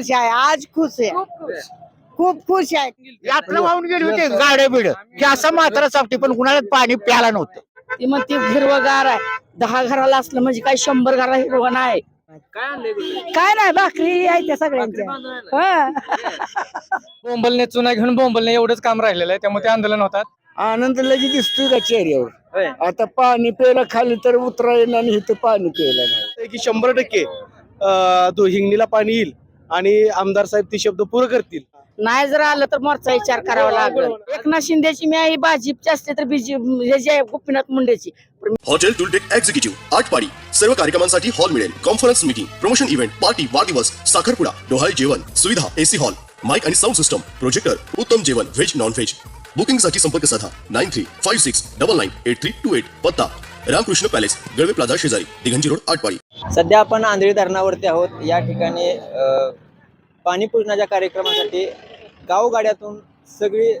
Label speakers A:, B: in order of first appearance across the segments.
A: खुश आहे आज खुश आहे. खूप खुश. आहे.
B: यातलं वाहून गेली होती. गाड्या बिड की असं मात्र चापटी पण उन्हाळ्यात पाणी प्याला नव्हतं.
A: ती मग ती हिरवगार आहे. दहा घराला असलं म्हणजे काय शंभर घराला हिरवं नाही.
C: काय
A: नाही भाकरी आहे त्या सगळ्यांच्या? हा.
D: बोंबलने चुना घेऊन बोंबलने एवढंच काम राहिलेलं आहे. त्यामुळे ते आंदोलन होतात.
E: आनंद लगेच दिसतोय का चेहऱ्यावर. आता पाणी प्यायला खाली तर उतरा येणार आणि इथं पाणी प्यायला नाही.
F: की शंभर टक्के हिंगणीला पाणी येईल. आणि आमदार साहेब ती शब्द पुरं करतील.
A: नाही जर आलं तर मोरचा विचार करावा लागेल. एकनाथ शिंदेची मी आई भाजीपची असते तर बीजी ह्याची आहे गोपीनाथ मुंडेची.
G: हॉटेल टुलटेक एक्झिक्युटिव्ह आठ पाडी सर्व कार्यक्रमांसाठी हॉल मिळेल. Conference meeting promotion event party वाढदिवस साखरपुडा डोहाळे जेवण सुविधा एसी हॉल माइक आणि साऊंड सिस्टम प्रोजेक्टर उत्तम जेवण व्हेज नॉन व्हेज बुकिंगसाठी संपर्क साधा. Nine three five six double nine eight three two eight. पत्ता. रामकृष्ण पॅलेस गळवे प्लाझा शेजारी दिघंजी रोड आटपाडी
C: सध्या आपण आंधळी धरणावरती आहोत. या ठिकाणी पाणी पूजनाच्या कार्यक्रमासाठी गावगाड्यातून सगळी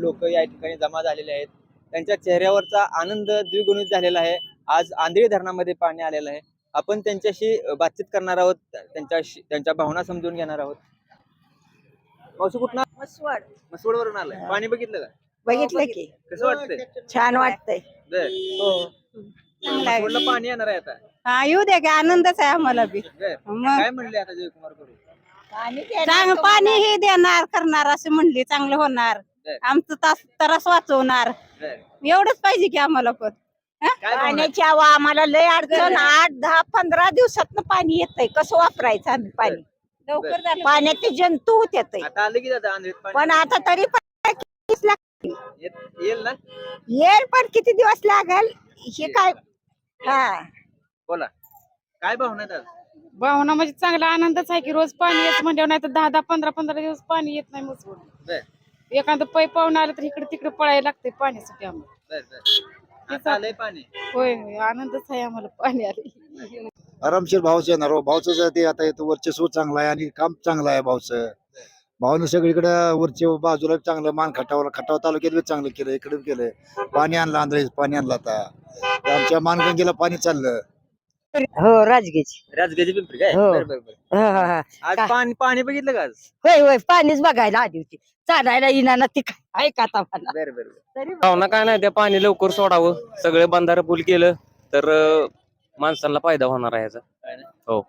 C: लोक या ठिकाणी जमा झालेले आहेत. त्यांच्या चेहऱ्यावरचा आनंद द्विगुणित झालेला आहे. आज आंधळी धरणामध्ये पाणी आलेलं आहे. आपण त्यांच्याशी बातचीत करणार आहोत. त्यांच्याशी त्यांच्या भावना समजून घेणार आहोत. मावशी कुठं
A: मसवड
C: मसवडवरून आलाय. पाणी बघितलं का?
A: बघितलं की.
C: कसं वाटतंय?
A: छान वाटतंय.
C: बर. मसवडला पाणी येणार आहे आता.
A: हा येऊ दे की आनंदच आहे आम्हाला बी.
C: बर.
A: मग
C: काय म्हणले आता जयकुमार करू
A: चांगलं पाणी हे देणार करणार असं म्हणले चांगलं होणार.
C: बर.
A: आमचं तास त्रास वाचवणार.
C: बर.
A: एवढंच पाहिजे की आम्हाला पण. हा?
C: काय भावना?
A: पाण्याची हवा आम्हाला लय अडचण आठ दहा पंधरा दिवसात पाणी येतंय. कसं वापरायचं आम्ही पाणी? लवकर झालं. पाण्याचे जंतू होते
C: आता आलं की दादा आंधळीत पाणी?
A: पण आता तरी पण लाग-
C: येत- येईल ना?
A: येईल पण किती दिवस लागेल? हे काय हा.
C: बोला. काय भावना आहेत आज?
H: भावना म्हणजे चांगला आनंदच आहे की रोज पाणी येत म्हणजे नाही तर दहा दहा पंधरा पंधरा दिवस पाणी येत नाही मग
C: बर.
H: एखादं पै पाहून आलं तर इकडे तिकडे पळायला लागते पाण्यासाठी आम्हाला.
C: बर बर. आता आलंय पाणी.
H: होय होय. आनंदच आहे आम्हाला पाणी आले
I: आरामशीर भावच येणार हो. भावचं ते आता येतं वर्चस्व चांगलं आहे आणि काम चांगलं आहे भावचं भावनं सगळीकडे वरच्या बाजूला चांगलं मान खटावलं खटाव तालुक्यात चांगलं केलं इकडे बी केलंय पाणी आणलं आंध्र पाणी आणलं आता. आमच्या मानगंगेला पाणी चाललं.
A: हो राजगीची
C: राजगजी पिंपरी काय?
A: हो.
C: बर बर बर. आज पाणी पाणी बघितलं का आज?
A: होय होय पाणीच बघायला आली होती. चालायला येणार ना ती काय? ऐका आता मला.
C: बर बर बर.
D: भावना काय नाही ते पाणी लवकर सोडावं. सगळे बंधारे पूल केलं तर अं, माणसांना फायदा होणार आहे याचा? हो.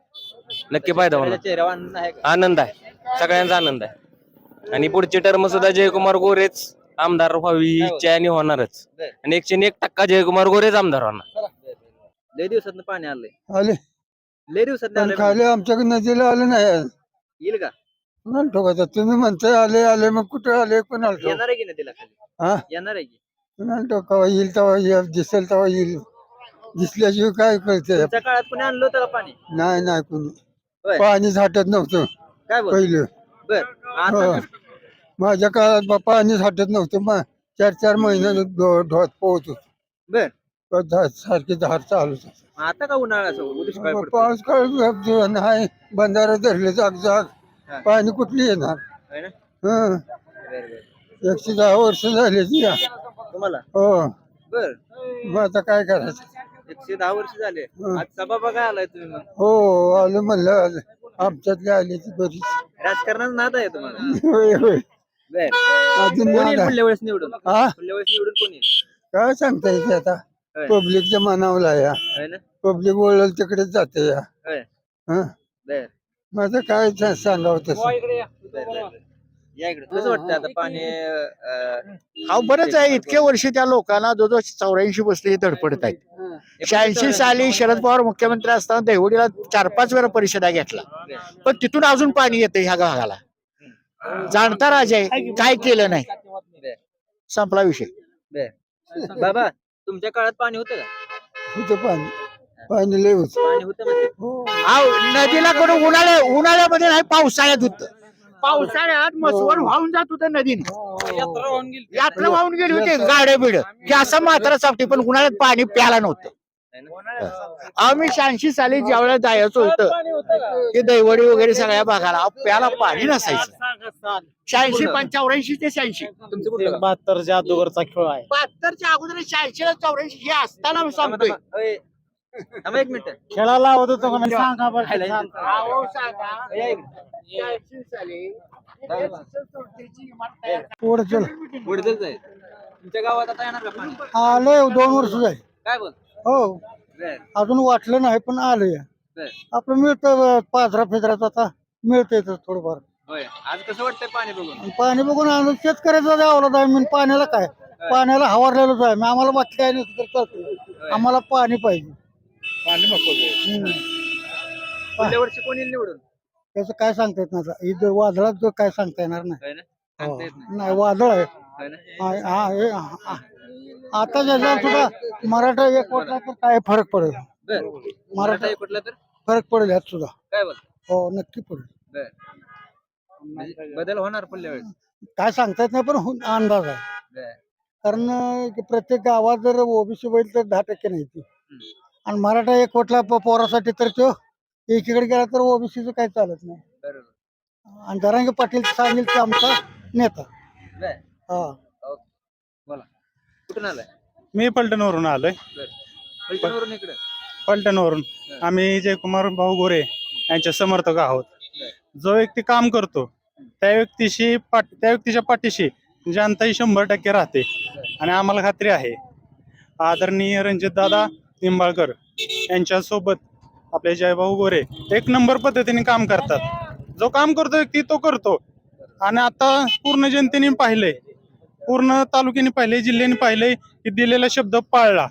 D: नक्की फायदा होणार.
C: त्याच्या चेहऱ्यावर आनंद आहे का?
D: आनंद आहे. सगळ्यांचा आनंद आहे. आणि पुढची टर्म सुद्धा जयकुमार गोरेच आमदार व्हावी ही. इच्छा आहे आणि होणारच. आणि एकशे एक टक्का जयकुमार गोरेच आमदार होणार.
C: लय दिवसात पाणी आलंय.
E: आले.
C: लय दिवसात
E: पण
C: आलंय
E: खाली आमच्याकडे नदीला आले नाही
C: येईल का?
E: कुणाला ठोकायचं तुम्ही म्हणताय आले आले मग कुठे आले? कुणाला ठोक
C: येणार आहे की नाही तिला
E: हा?
C: खाली येणार आहे की?
E: कुणाला ठोकावा येईल तेव्हा येईल दिसेल तेव्हा येईल. दिसल्याशिवाय काय कळते
C: तुमच्या काळात कोणी आणलं होतं का पाणी?
E: नाही नाही कुणी.
C: होय.
E: पाणी साठत नव्हतं.
C: काय बोल
E: पहिलं.
C: बर
E: हो. माझ्या काळात बा पाणी साठत नव्हतं मग चार चार महिन्यानं ढो- ढोत पोहत होतो.
C: बर.
E: पण धा- सारखे धार चालू होते.
C: आता का उन्हाळा असं? दुष्काळ
E: मग
C: पडतो
E: पाऊस काळ नाही बंधारा धरले जाग जाग. पाणी कुठली येणार?
C: ना?
E: हं.
C: बर बर.
E: एकशे दहा वर्ष झाले ती. या.
C: तुम्हाला?
E: हो.
C: बर.
E: मग आता काय करायचं?
C: एकशे दहा वर्ष झाले.
E: हं.
C: आज सभा बघा आलाय तुम्ही मग?
E: हो आलं म्हणलं आलं आमच्यातली आली ती बरीच.
C: राजकारणात नाद आहे तुम्हाला?
E: होय होय.
C: बर.
E: अजून
C: कोण येईल
E: नाद आहे.
C: पुढल्या वेळेस निवडून?
E: हा
C: पुढल्या वेळेस निवडून कोण येईल?
E: काय सांगता येते आता?
C: होय.
E: पब्लिकच्या मनावला या.
C: है ना?
E: पब्लिक बोलल तिकडेच जाते या.
C: होय.
E: हं?
C: बर.
E: माझं काय सा- सांगावं तसं?
C: बर, बर, बर. या इकडे. कसं वाटतं आता पाणी अं,
B: अहो बरंच आहे. इतके वर्ष त्या लोकांना जो जो चौऱ्याऐंशी बसले धडपडत आहेत. शहाऐंशी साली शरद पवार मुख्यमंत्री असताना देवडीला चार पाच वेळा परिषदा घेतला पण तिथून अजून पाणी येतं ह्या भागाला. जाणता राजा आहे. काय केलं नाही. संपला विषय.
C: बाबा तुमच्या काळात पाणी होतं का?
E: होतं पाणी. पाणी लय होत.
C: पाणी होतं म्हणजे?
E: हो.
B: अहो नदीला करून उन्हाळ्या उन्हाळ्यामध्ये नाही पावसाळ्यात होत. पावसाळ्यात मसवड वाहून जात होतं नदीनं. यात्रा वाहून गेली. होती. गाड्या बिड की असं मात्र चापटी पण उन्हाळ्यात पाणी प्याला नव्हतं.
C: है?
B: आम्ही शहाऐंशी साली ज्या वेळेला जायचं होतं ते दैवडी वगैरे सगळ्या भागाला प्याला पाणी नसायचं. शहाऐंशी पंच्याऐंशी ते शहाऐंशी?
D: बहात्तरच्या अगोदरचा खेळ आहे.
B: बहात्तरच्या अगोदर शहाऐंशी चौऱ्याऐंशी हे असताना सांगतोय.
C: थांबा. एक मिनिट.
J: खेळायला आवडत होतं सांगा बरं
C: खायला
J: सांग.
C: या इकडे.
K: पुढे चल.
C: आहे. तुमच्या गावात आता येणार का पाणी?
K: आलंय दोन वर्ष जाईल
C: काय बोल?
K: हो.
C: बर.
K: अजून वाटलं नाही पण आलंय.
C: बर.
K: आपलं मिळतं पाजरा फिजराचं आता. मिळतंय तर थोडंफार.
C: होय. आज कसं वाटतंय पाणी बघून?
K: आणि पाणी बघून आलं शेतकऱ्याचा द्यावला जाय मी पाण्याला काय? पाण्याला हवारलेलं जाय मी आम्हाला बाकी काय नसतं तर चालतं आम्हाला पाणी पाहिजे.
F: पाणी
K: हम्म.
C: पुढल्या वर्षी कोणी निवडून?
K: त्याचं काय सांगता येत नाही इथं वादळात जो काय सांगता येणार नाही.
C: होय ना? सांगता येत नाही.
K: नाही वादळ आहे.
C: ना?
K: हा- हा- हे- हा- हा. आता ज्याच्यावर सुद्धा मराठा एक वाटला तर काय फरक पडेल?
C: बर.
K: मराठा
C: मराठा कुठला तर?
K: फरक पडेल यात सुद्धा.
C: काय बोल
K: हो नक्की पडेल.
C: बर. म्हणजे बदल होणार पुढल्या वेळेस?
K: काय सांगता येत नाही पण हो- अंदाज आहे.
C: बर.
K: कारण अं, की प्रत्येक गावात जर ओबीसी बैल तर दहा टक्के नाही ती. आणि मराठा एक कोटला प- पोरासाठी तर तो एकीकडे गेला तर ओबीसीचं काही चालत नाही.
C: बरोबर.
K: आणि दरांगे पाटील सांगेल ते आमचा नेता.
C: बर.
K: हा.
C: ओके. बोला. कुठून आलाय?
F: मी पलटणवरून आलोय.
C: बर. पैठणवरून इकडे?
F: पलटणवरून. आम्ही जयकुमार भाऊ गोरे यांच्या समर्थक आहोत. जो व्यक्ती काम करतो त्या व्यक्तीशी पाठ त्या व्यक्तीच्या पाठीशी जनता ही शंभर टक्के राहते. आणि आम्हाला खात्री आहे. आदरणीय रणजितदादा निंबाळकर यांच्यासोबत आपले जयभाऊ गोरे एक नंबर पद्धतीने काम करतात. जो काम करतो व्यक्ती तो करतो. आणि आता पूर्ण जनतेने पाहिलंय. पूर्ण तालुक्याने पाहिले जिल्ह्याने पाहिले की दिलेला शब्द पाळला.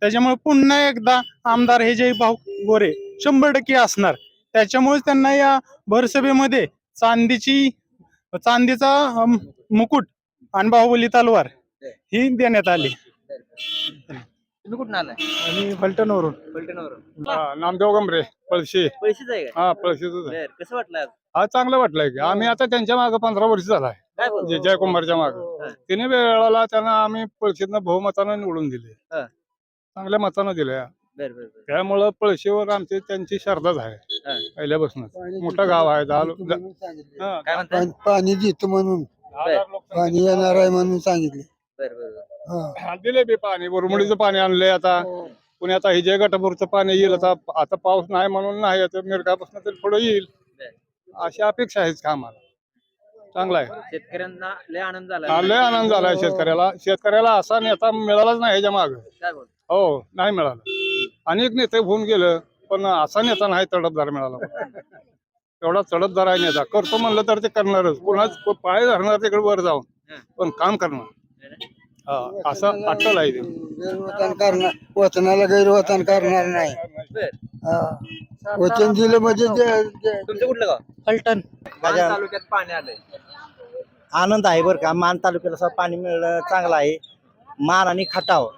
F: त्याच्यामुळे पुन्हा एकदा आमदार हे जय भाऊ गोरे शंभर टक्के असणार. त्याच्यामुळे त्यांना या भरसभेमध्ये चांदीची चांदीचा मुकुट आणि बाहुबली तलवार ही देण्यात आली.
C: तुम्ही कुठून आलाय?
F: आणि फलटणवरून.
C: पलटणवरून
F: नामदेव गमरे पळशी.
C: पैसेच आहे का?
F: हा पळशीच
C: बर कसं वाटलं आज?
F: हा चांगलं वाटलंय की. आम्ही आता त्यांच्या मागे पंधरा वर्ष झालाय.
C: काय बोलतो?
F: जयकुमारच्या मागे. तिने वेळाला त्यांना आम्आम्ही पळशीतनं बहुमतानं निवडून दिले.
C: हा.
F: चांगल्या मतानं दिले
C: बर बर बर.
F: त्यामुळं पळशीवर आमची त्यांची श्रद्धाच आहे.
C: हा.
F: पहिल्यापासून मोठं गाव आहे दहा लो- हा,
C: काय म्हणताय?
K: पाणी देतो म्हणून.
F: दहा हजार लोकसंख्या.
K: पाणी येणार आहे म्हणून सांगितले.
F: हा, दिले बी पाणी. बुरमुडीचं पाणी आणलंय आता. पुणे आता हिजय गटापूरचं पाणी येईल आता आता पाऊस नाही म्हणून नाही आता मिरगापासून तरी थोडं येईल. अशी अपेक्षा आहेच का आम्हाला चांगला आहे.
C: शेतकऱ्यांना लय आनंद झाला.
F: हा, लय आनंद झालाय शेतकऱ्याला. शेतकऱ्याला असा नेता मिळालाच नाही ह्याच्या माग.
C: काय बोल
F: हो नाही मिळाला. अनेक नेते होऊन गेलं पण असा नेता नाही तडपदार मिळाला. एवढा तडपदार आहे नेता. करतो म्हणलं तर ते करणारच. पुन्हा पाय धरणार तिकडे वर जाऊन. पण काम करणार. हा, असं अट्टल आहे ते.
K: गैरवतन करणार वचनाला गैरवतन करणार नाही.
C: बर.
K: हा. वचन दिलं म्हणजे जे- जे-
C: तुमचं कुठलं गाव?
I: फलटण.
C: मान तालुक्यात पाणी आलंय.
I: आनंद आहे बरं का. मान तालुक्याला असं पाणी मिळणं चांगलं आहे. मान आणि खटाव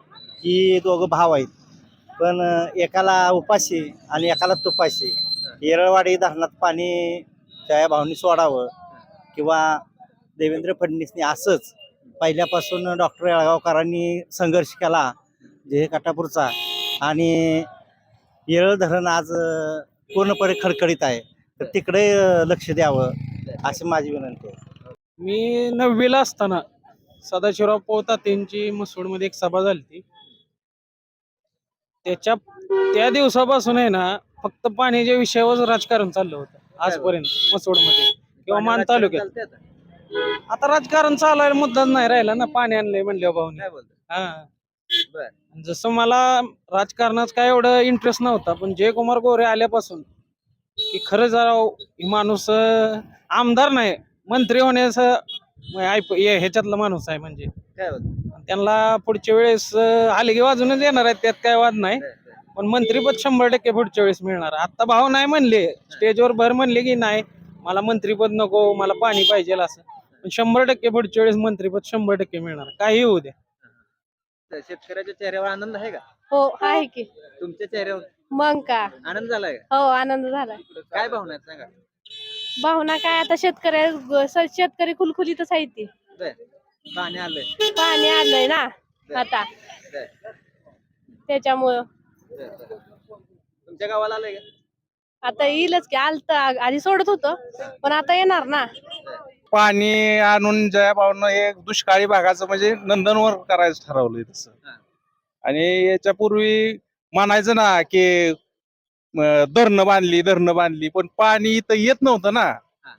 I: ही दोघं भाव आहेत. पण अं, एकाला उपाशी आणि एकाला तुपाशी. येरळवाडी धरणात पाणी त्या भावनी सोडावं किंवा देवेंद्र फडणवीसनी असंच पहिल्यापासून डॉक्टर येळगावकरांनी संघर्ष केला जे काटापूरचा. आणि येरळ धरण आज पूर्णपणे खडखडीत आहे. तर तिकडे लक्ष द्यावं अशी माझी विनंती आहे.
L: मी नववीला असताना सदाशिवराव पोहता त्यांची मसूडमध्ये एक सभा झाली ती त्याच्या त्या दिवसापासून आहे ना फक्त पाण्याच्या विषयावर राजकारण चाललं होतं आजपर्यंत मसूडमध्ये किंवा मान तालुक्यात.
C: आता?
L: राजकारण चालायला मुद्दाच नाही राहिला ना पाणी आणलंय म्हणल्या भाऊने.
C: काय बोलतो
L: हा.
C: बर.
L: जसं मला राजकारणात काय एवढं इंटरेस्ट नव्हता पण जयकुमार गोरे आल्यापासून की खरं जरा ही माणूस अं, आमदार नाही मंत्री होण्याचं म- ऐप- हे- ह्याच्यातला माणूस आहे म्हणजे.
C: काय बोलतो
L: त्यांना पुढच्या वेळेस अं, हलगी वाजूनच येणार आहेत त्यात काय वाद नाही. पण मंत्रीपद शंभर टक्के पुढच्या वेळेस मिळणार. आता भाऊ नाही म्हणले स्टेजवर भर म्हणले की नाही मला मंत्रीपद नको मला पाणी पाहिजे असं. पण शंभर टक्के पुढच्या वेळेस मंत्रीपद शंभर टक्के मिळणार. काही होऊ द्या
C: तर शेतकऱ्याच्या चेहऱ्यावर आनंद आहे का?
M: हो आहे की.
C: तुमच्या चेहऱ्यावर?
M: मग का?
C: आनंद झालाय
M: हो आनंद झाला
C: काय भावना आहेत सांगा.
M: भावना काय? आता शेतकऱ्या शेतकरी खुलखुलीतच आहे ती.
C: बर. पाणी आलंय.
M: पाणी आलंय ना आता.
C: बर.
M: त्याच्यामुळं.
C: बर, बर. तुमच्या गावाला आलंय का?
M: आता येईलच की. आलत आधी सोडत होतो पण आता येणार ना.
F: पाणी आणून जयाभाऊनं हे दुष्काळी भागाचं म्हणजे नंदनवर करायचं ठरवलंय तसं. आणि याच्यापूर्वी
N: म्हणायचं ना की धरणं बांधली धरणं बांधली पण पाणी इथं येत नव्हतं ना.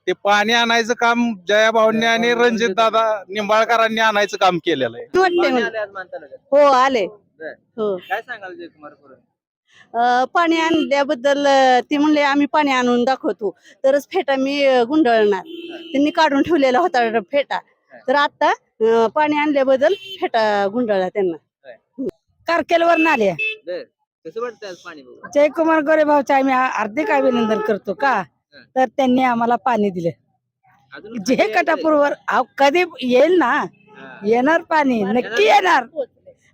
N: ते पाणी आणायचं काम जयाभाऊंनी आणि रणजित दादा निंबाळकरांनी आणायचं काम केलेलं आहे.
O: हो आले. हो.
C: काय सांगाल जयकुमार
O: पाणी आणल्याबद्दल ते म्हणले आम्ही पाणी आणून दाखवतो. तरच फेटा मी गुंडाळणार. त्यांनी काढून ठेवलेला होता फेटा. तर आता पाणी आणल्याबद्दल फेटा गुंडाळला त्यांना. कारकेलवर आले. जयकुमार गोरे भाऊचे आम्ही हार्दिक अभिनंदन करतो का? तर त्यांनी आम्हाला पाणी दिलं. जे. कटापूरवर कधी येईल ना. येणार पाणी. नक्की येणार.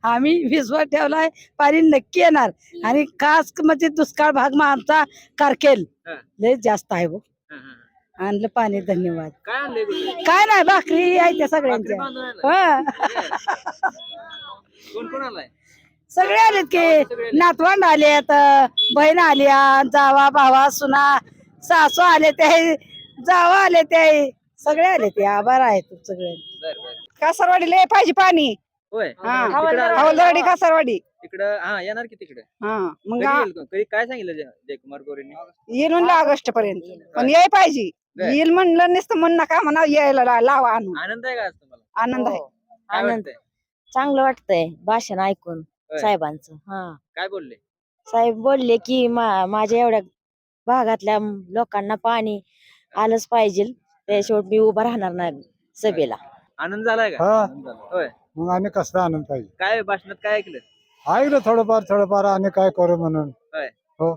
O: आम्ही विश्वास ठेवलाय. पाणी नक्की येणार. आणि खास म्हणजे दुष्काळ भाग मग आमचा कारकेल.
C: हा.
O: लय जास्त आहे
C: हा.
O: आणलं पाणी धन्यवाद.
C: काय
O: नाही भाकरी आहे त्या सगळ्यांच्या.
C: आलाय
O: सगळे आलेत की. नातवंड आले बहीण आली जावा भावा सुना सासू आले ते जावा आले ते. सगळे आले ते आभार आहेत सगळे
C: बर
O: कासरवाडीला पाहिजे पाणी.
C: होय.
O: हा. हवलदारवाडी कासरवाडी
C: तिकडं हा येणार की तिकडे?
O: हा मग
C: कधी येईल? कधी काय सांगितलं जय- जयकुमार गोरेंनी?
O: येईल म्हणलं ऑगस्ट पर्यंत पण याय पाहिजे.
C: बर.
O: येईल म्हणलं नुसतं म्हण नका म्हणा यायला ला- लावा आणून.
C: आनंद आहे का आज तुम्हाला?
O: आनंद आहे.
C: काय
P: आनंद.
C: वाटतंय?
P: चांगलं वाटतंय भाषण ऐकून
C: होय.
P: साहेबांचं. हा.
C: काय बोलले?
P: साहेब बोलले की मा माझ्या एवढ्या भागातल्या लोकांना पाणी आलंच पाहिजे. त्याशिवाय मी उभा राहणार नाही सभेला.
C: आनंद झालाय का?
F: हा.
C: होय.
F: मग आणि कसला आनंद पाहिजे?
C: काय भाषणात काय ऐकलं?
F: ऐकलं थोडंफार थोडंफार आणि काय करू म्हणून.
C: होय.
F: हो.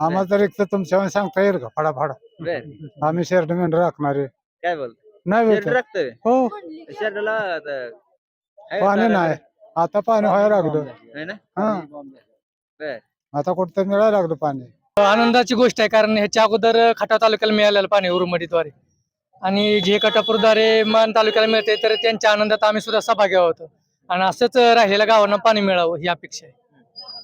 F: आम्हाला तर एक तर तुमच्या सांगता येईल का? फडाफड.
C: बर.
F: आम्ही शेरड मेंढर राखणारे
C: काय बोल
F: नाही
C: शर्ट
F: भेटत.
C: राखतोय?
F: हो.
C: शर्टला
F: पाणी नाही. आता पाणी व्हायला लागलं.
C: है.
F: हा
C: बर.
F: आता कुठं मिळायला लागलं पाणी.
Q: आनंदाची गोष्ट आहे कारण ह्याच्या अगोदर खटाव तालुक्याला मिळालेलं पाणी उरुमडीद्वारे. आणि जे कटापूरद्वारे मान तालुक्याला मिळते तर त्यांच्या आनंदात आम्ही सुद्धा सहभागी आहोत. आणि असंच राहिलेल्या गावांना पाणी मिळावं ही अपेक्षा आहे.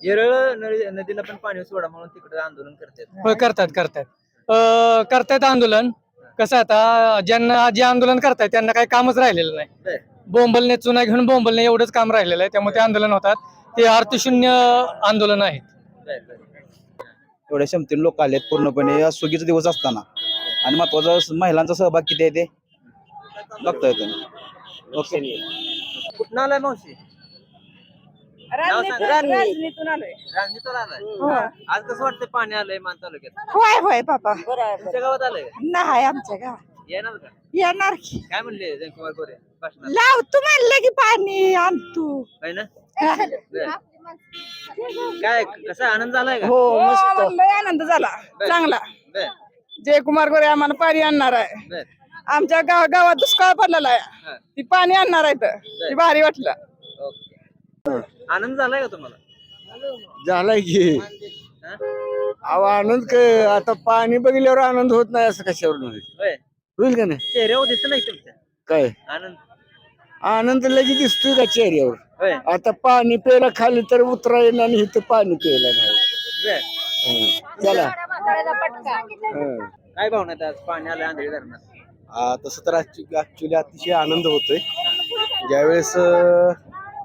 C: येरळ नदी- नदीला पण पाणी सोडा म्हणून तिकडे आंदोलन करतात.
Q: होय करतात करतात. अं, करतायत आंदोलन. कसं आहे आता ज्यांना जे आंदोलन करतायत त्यांना काही कामच राहिलेलं नाही.
C: बर.
Q: बोंबलने चुना घेऊन बोंबलने एवढंच काम राहिलेलं आहे त्यामुळे ते आंदोलन होतात. ते अर्थशून्य आंदोलन आहेत.
C: बर बर.
R: एवढ्या क्षमतेने लोक आलेत पूर्णपणे या सुगीचा दिवस असताना. आणि महत्त्वाचा महिलांचा सहभाग किती आहे ते बघता येतं ओके.
C: कुठं आलाय मावशी.
O: राजनीतून आलोय.
C: रांजणीतून आलाय?
O: हो.
C: आज कसं वाटतंय पाणी आलंय मान तालुक्यात?
O: होय होय बाबा.
C: तुमच्या गावात आलंय का?
O: नाही आमच्या गावात.
C: येणार का?
O: येणार की.
C: काय म्हणले जयकुमार गोरे?
O: लावतो म्हणलं की पाणी आणतो
C: आहे ना? बर. काय कसा आनंद झालाय का?
O: हो मस्त. आनंद झाला. चांगला. जयकुमार गोरे आम्हाला पाणी आणणार आहे. आमच्या गाव गावात दुष्काळ पडलेला. आहे. ती पाणी आणणार आहे तर ती भारी वाटलं.
C: ओके. आनंद झालाय का तुम्हाला?
S: झालाय की.
C: हा?
S: अहो आनंद काय? आता पाणी बघितल्यावर आनंद होत नाही असं कशावर होईल?
C: होय.
S: होईल का नाही?
C: चेहऱ्यावर दिसत नाही तुमच्या?
S: काय?
C: आनंद.
S: आनंद लगेच दिसतोय का चेहऱ्यावर?
C: होय.
S: आता पाणी प्यायला खाली तर उतरा येणार आणि इथं पाणी प्यायला नाही.
C: बर.
S: हं. चला. हं.
C: काय भावना आहेत आज पाणी आलंय आंधळी धरणात?
R: आ, तसं तर ऍक्च्युली अतिशय आनंद होतोय. ज्यावेळेस अ,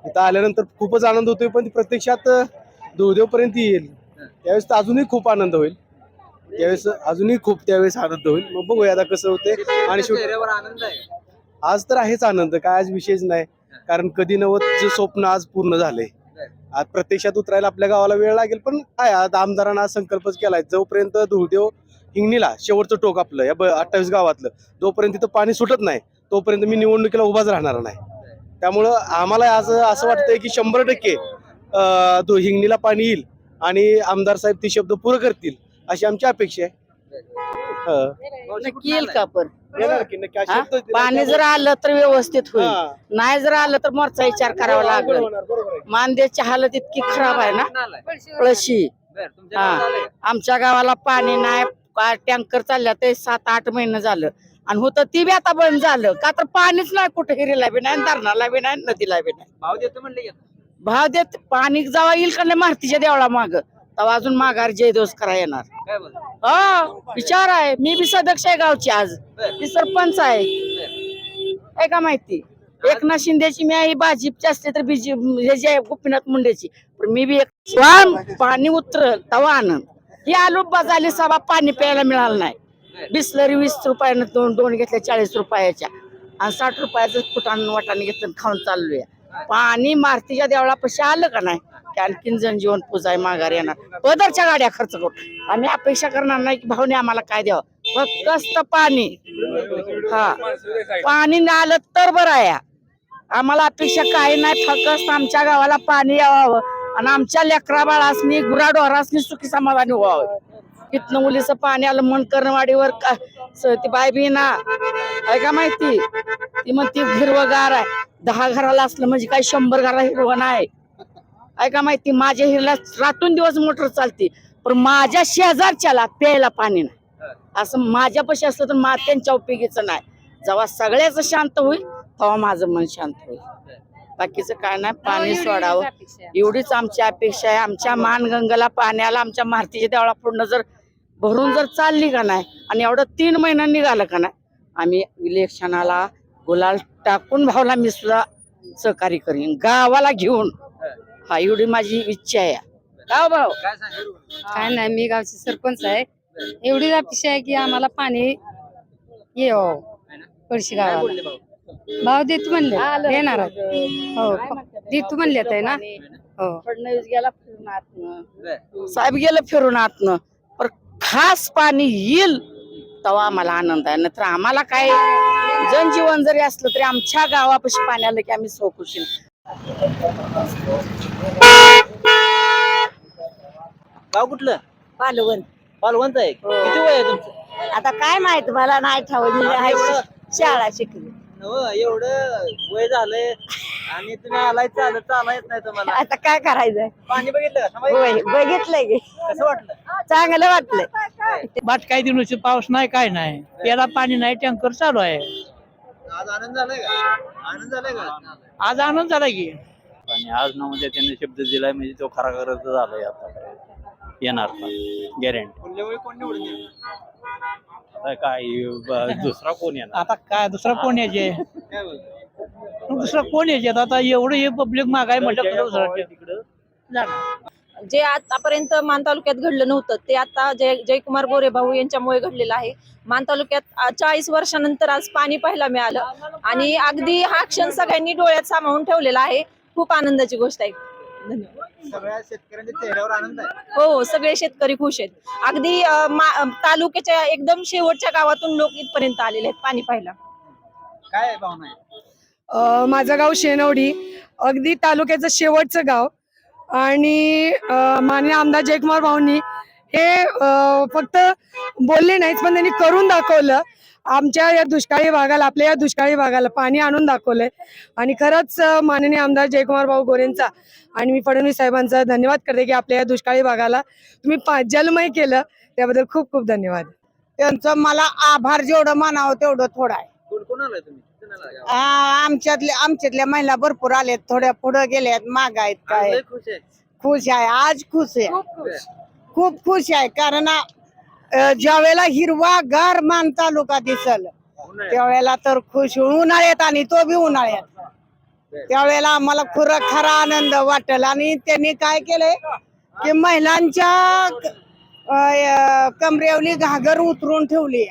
R: इथं आल्यानंतर खूपच आनंद होतोय पण ती प्रत्यक्षात दुर्देव पर्यंत येईल. त्यावेळेस तर अजूनही खूप आनंद होईल. त्यावेळेस अजूनही खूप त्यावेळेस आनंद होईल. मग बघूया आता कसं होते आणि शेवटी
C: चेहऱ्यावर आनंद आहे.
R: आज तर आहेच आनंद. काय आज विशेष नाही. कारण कधी नवत जे स्वप्न आज पूर्ण झाले आज प्रत्यक्षात उतरायला आपल्या गावाला वेळ लागेल पण काय आज आमदारांना आज संकल्पच केलाय. जोपर्यंत धुळदेव हिंगणीला शेवटचं टोक आपलं या अठ्ठावीस गावातलं जोपर्यंत तिथं पाणी सुटत नाही तोपर्यंत मी निवडणुकीला उभाच राहणार नाही. त्यामुळं आम्हाला आज असं वाटतंय की शंभर टक्के हिंगणीला पाणी येईल आणि आमदार साहेब ती शब्द पुरं करतील अशी आमची अपेक्षा आहे.
O: नक्की येईल का पण
R: येणार की नक्की? अशी
O: हा?
R: शब्द दिले
O: पाणी जर आलं तर व्यवस्थित होईल. नाही जर आलं तर मोरचा विचार करावा
R: अवघड
O: लागेल.
R: होणार, बरोबर आहे.
O: मानदेची हालत इतकी खराब आहे ना? कळशी
C: बर तुमच्या
O: हा.
C: आलंय
O: आमच्या गावाला पाणी नाही टँकर चालल्या ते सात आठ महिने झालं. आणि होतं ती बी आता बंद झालं. का तर पाणीच नाही कुठे हिरीला बी नाही धरणाला बी नाही नदीला बी नाही.
C: भाव देतो म्हणले की.
O: भाव देत पाणी जेव्हा येईल का नाही मारुतीच्या देवळा माग तेव्हा अजून माघार जयदोस करा येणार.
C: काय बोल
O: हो विचार आहे. मी बी सदस्य आहे गावची आज.
C: बर.
O: ती सरपंच आहे. आहे का माहिती?
A: एकनाथ शिंदेची मी आई भाजपची असते तर बीजे हे जे गोपीनाथ मुंडेची. पण मी बी एक वाम पाणी उतरल तवा आनंद ही आलू बाजाली सभा पाणी प्यायला मिळालं नाही. बिस्लरी वीस रुपयानं दोन दोन घेतल्या चाळीस रुपयाच्या. आणि साठ रुपयाचं फुटानं वाटाने घेतलं आणि खाऊन चाललोय. पाणी मारुतीच्या देवळापाशी आलं का नाही? की आणखीन जनजीवन पूजाय माघार येणार. पदरच्या गाड्या खर्च करू आम्ही अपेक्षा करणार नाही की भाऊने आम्हाला काय द्यावं. फक्त पाणी. हा. पाणी नाही आलं तर बरं आहे. आम्हाला अपेक्षा काही नाही. फक्त आमच्या गावाला पाणी यावं आणि आमच्या लेकरा बाळासनी गुराडोरासनी सुखी समाधानी व्हावं. इथनं मुलीचं पाणी आलं मन कर्णवाडीवर का- ती बाय बी ना आहे का माहिती? ती म्हणती हिरवगार आहे. दहा घराला असलं म्हणजे काय शंभर घराला हिरवं नाही. आहे का माहिती माझ्या हिरला रातून दिवस मोटर चालते पण माझ्या शेजारच्याला प्यायला पाणी नाही. असं माझ्यापाशी असलं तर मा त्यांच्या उपयोगीचं नाही. जेव्हा सगळ्याच शांत होईल तेव्हा माझं मन शांत होईल. बाकीचं काय नाही पाणी सोडावं. एवढीच आमची अपेक्षा आहे. आमच्या मानगंगाला पाण्याला आमच्या मारुतीच्या देवळा पूर्ण जर भरून जर चालली का नाही आणि एवढं तीन महिना निघालं का नाही आम्ही इलेक्शनाला गुलाल टाकून भावला मी सुद्धा सहकार्य करीन. गावाला घेऊन. हा एवढी माझी इच्छा आहे. का हो भाऊ?
C: काय सांगू
H: काय नाही मी गावची सरपंच आहे. एवढीच अपेक्षा आहे की आम्हाला पाणी येव पडशी
C: काय
H: गावाला
C: बोलले भाऊ?
H: भाव देतो म्हणले. देणार आहे. हो देतो म्हणले आहे ना. हो.
A: फडणवीस गेला फिरून आतनं.
C: बर.
A: साहेब गेलं फिरून आतनं. पण खास पाणी येईल तेव्हा आम्हाला आनंद आहे. नाहीतर आम्हाला काय जनजीवन जरी असलं तरी आमच्या गावापाशी पाणी आलं की आम्ही सोखुशील
C: गाव कुठलं?
A: पालवण.
C: पालवंत आहे. किती वय आहे तुमचं?
A: आता काय माहीत मला नाही ठाऊक. मी आहे शाळा शिकली.
C: हो एवढं वय झालंय आणि तुम्ही आलाय चालत चाला येत नाही तुम्हाला.
A: आता काय करायचंय?
C: पाणी बघितलं? का थांबा
A: होय
C: इकडे.
A: बघितलंय की.
C: कसं वाटलं?
A: चांगलं वाटलंय.
L: बाट काही दिवशी पाऊस नाही काय नाही. त्याला पाणी नाही टँकर चालू आहे.
C: आज आनंद झालाय का? आनंद झालाय का?
L: आज आनंद झाला की.
R: आणि आज ना म्हणजे त्यांनी शब्द दिलाय म्हणजे तो खरा खरंच झालाय आता येणार गॅरंटी
C: पुढल्यावेळी कोण निवडून येईल?
R: काय ब- दुसरा कोण येणार?
L: आता काय दुसरा कोण यायचे?
C: काय बोलतो
L: दुसरा कोण यायचे? आता एवढं हे पब्लिक मागाय म्हटलं तर दुसरा जाणार.
T: जे आतापर्यंत मान तालुक्यात घडलं नव्हतं ते आता जय जयकुमार गोरे भाऊ यांच्यामुळे घडलेलं आहे. मान तालुक्यात चाळीस वर्षानंतर आज पाणी पाहायला मिळालं आणि अगदी हा क्षण सगळ्यांनी डोळ्यात सामावून ठेवलेला आहे. खूप आनंदाची गोष्ट आहे. धन्यवाद.
C: सगळ्या शेतकऱ्यांच्या चेहऱ्यावर आनंद आहे.
T: हो हो सगळे शेतकरी खुश आहेत. अगदी तालुक्याच्या एकदम शेवटच्या गावातून लोक इथपर्यंत आलेले आहेत पाणी पाहायला.
C: काय आहे भावना आहे?
H: माझं गाव शेनवडी. अगदी तालुक्याचं शेवटचं गाव. आणि अ, माननीय आमदार जयकुमार भाऊंनी हे फक्त बोलले नाहीत पण त्यांनी करून दाखवलं. आमच्या या दुष्काळी भागाला आपल्या या दुष्काळी भागाला पाणी आणून दाखवलंय. आणि खरंच माननीय आमदार जयकुमार भाऊ गोरेंचा आणि मी फडणवीस साहेबांचा धन्यवाद करते की आपल्या या दुष्काळी भागाला तुम्ही पा- जलमय केलं. त्याबद्दल खूप खूप धन्यवाद.
A: त्यांचं मला आभार जेवढं मानावं तेवढं थोडं आहे. आमच्यातल्या आमच्यातल्या महिला भरपूर आल्यात थोड्या पुढे गेल्यात माग आहेत काय.
C: खुश आहे
A: खुश आहे आज खुश आहे. खूप खुश. आहे कारण अ, ज्यावेळेला हिरवा गार मान तालुका दिसल. त्यावेळेला तर खुश उन्हाळ्यात आणि तो बी उन्हाळ्यात. त्यावेळेला आम्हाला खुरा खरा आनंद वाटेल आणि त्यांनी काय केलंय की महिलांच्या कमरेवली घागर उतरून ठेवली.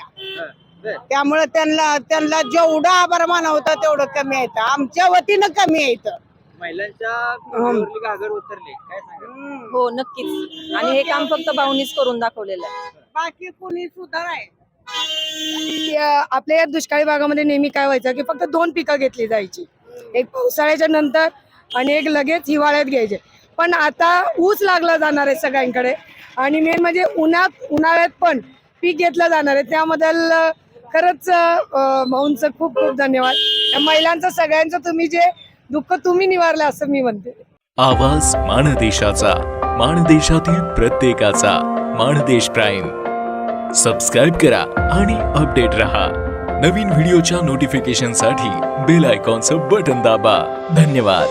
A: त्यामुळे त्यांना त्यांना जेवढं आभार मानवतं तेवढं कमी आहे आमच्या वतीनं कमी आहे इथं.
C: महिलांच्या कमरेवरली घागर उतरली. काय सांगा
T: हो नक्कीच. आणि हे काम फक्त भाऊनीच करून दाखवलेलं आहे.
A: बाकी कुणी सुद्धा आहे?
H: की, अ, आपल्या या दुष्काळी भागामध्ये नेहमी काय व्हायचं की फक्त दोन पिकं घेतली जायची. एक पावसाळ्याच्या नंतर आणि एक लगेच हिवाळ्यात घ्यायचे. पण आता ऊस लागला जाणार आहे सगळ्यांकडे. आणि मेन म्हणजे उन्हात उन्हाळ्यात पण पीक घेतलं जाणार आहे. त्याबद्दल खरंच माऊंचं भाऊंचं खूप खूप धन्यवाद. या महिलांचं सगळ्यांचं तुम्ही जे दुःख तुम्ही निवारलं असं मी म्हणते.
U: आवाज माणदेशाचा माणदेशातील प्रत्येकाचा माणदेश प्राईम. सबस्क्राईब करा आणि अपडेट रहा. नवीन व्हिडिओच्या नोटिफिकेशनसाठी बेल आयकॉनचं बटन दाबा. धन्यवाद.